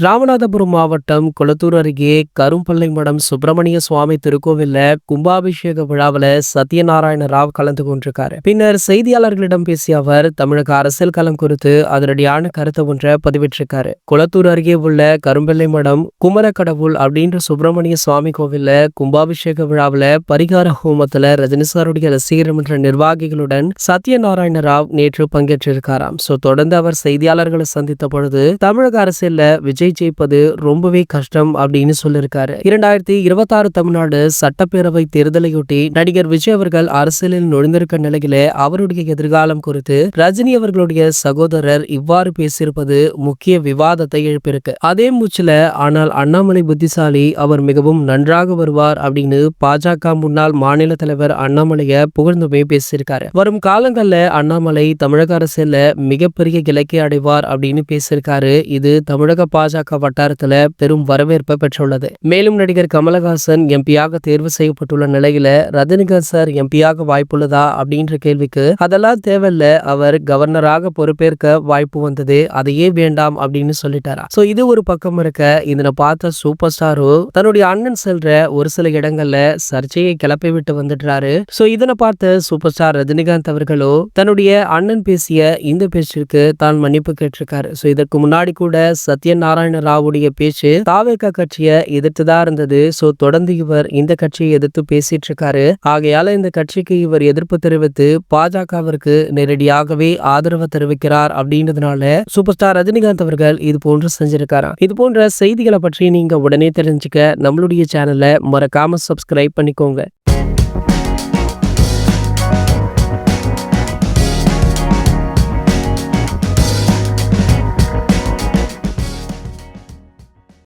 ராமநாதபுரம் மாவட்டம் கொளத்தூர் அருகே கரும்பள்ளை மடம் சுப்பிரமணிய சுவாமி திருக்கோவில்ல கும்பாபிஷேக விழாவில் சத்யநாராயண ராவ் கலந்து கொண்டிருக்காரு. பின்னர் செய்தியாளர்களிடம் பேசிய அவர் தமிழக அரசியல் களம் குறித்து அதிரடியான கருத்தை ஒன்றை பதிவிட்டிருக்காரு. கொளத்தூர் அருகே உள்ள கரும்பள்ளை மடம் குமரக்கடவுள் அப்படின்ற சுப்பிரமணிய சுவாமி கோவில்ல கும்பாபிஷேக விழாவில் பரிகார ஹோமத்துல ரஜினி சாருடைய ரசிகர் மன்ற நிர்வாகிகளுடன் சத்யநாராயண ராவ் நேற்று பங்கேற்றிருக்காராம். சோ தொடர்ந்து அவர் செய்தியாளர்களை சந்தித்த பொழுது தமிழக அரசியல்ல விஜய் ஜெயிப்பது ரொம்பவே கஷ்டம் அப்படின்னு சொல்லியிருக்காரு இரண்டாயிரத்தி இருபத்தாறு தமிழ்நாடு சட்டப்பேரவை தேர்தலையொட்டி நடிகர் விஜய் அவர்கள் அரசியலில் நுழைந்திருக்க நிலையில அவருடைய எதிர்காலம் குறித்து ரஜினி அவர்களுடைய சகோதரர் இவ்வாறு பேசியிருப்பது முக்கிய விவாதத்தை எழுப்பியிருக்கு. அதே மூச்சுல ஆனால் அண்ணாமலை புத்திசாலி அவர் மிகவும் நன்றாக வருவார் அப்படின்னு பாஜக முன்னாள் மாநில தலைவர் அண்ணாமலைய புகழ்ந்துமே பேசியிருக்காரு. வரும் காலங்கள்ல அண்ணாமலை தமிழக அரசியல்ல மிகப்பெரிய இலக்கை அடைவார் அப்படின்னு பேசியிருக்காரு. இது தமிழக பாஜக வட்டாரத்துல பெரும் வரவேற்பை பெற்றுள்ளது. மேலும் நடிகர் கமலஹாசன் எம்பியாக தேர்வு செய்யப்பட்டுள்ள நிலையில ரஜினிகாந்த் சார் எம்பியாக வாய்ப்புள்ளதா அப்படின்ற கேள்விக்கு அதெல்லாம் தேவையில்ல அவர் கவர்னராக பொறுப்பேற்க வாய்ப்பு வந்தது அதையே வேண்டாம் அப்படின்னு சொல்லிட்டாரா. சோ இது ஒரு பக்கம் இருக்க இதனை பார்த்த சூப்பர் ஸ்டாரும் தன்னுடைய அண்ணன் செல்ற ஒரு சில இடங்கள்ல சர்ச்சையை கிளப்பி விட்டு வந்துடுறாரு. சோ இதனை பார்த்த சூப்பர் ஸ்டார் ரஜினிகாந்த் அவர்களோ தன்னுடைய அண்ணன் பேசிய இந்த பேச்சிற்கு தான் மன்னிப்பு கேட்டிருக்காரு. சோ இதற்கு முன்னாடி கூட சத்யநாராயண ராவுடைய பேச்சு தாவேகா கட்சியை எதிர்த்துதான் இருந்தது. சோ தொடர்ந்து இவர் இந்த கட்சியை எதிர்த்து பேசிட்டு இருக்காரு. ஆகையால இந்த கட்சிக்கு இவர் எதிர்ப்பு தெரிவித்து பாஜகவிற்கு நேரடியாகவே ஆதரவு தெரிவிக்கிறார் அப்படின்றதுனால சூப்பர் ஸ்டார் ரஜினிகாந்த் அவர்கள் இது போன்று செஞ்சிருக்காராம் இது போன்ற செய்திகளை பற்றி நீங்க உடனே தெரிஞ்சுக்க நம்மளுடைய சேனலை மறக்காம சப்ஸ்கிரைப் பண்ணிக்கோங்க.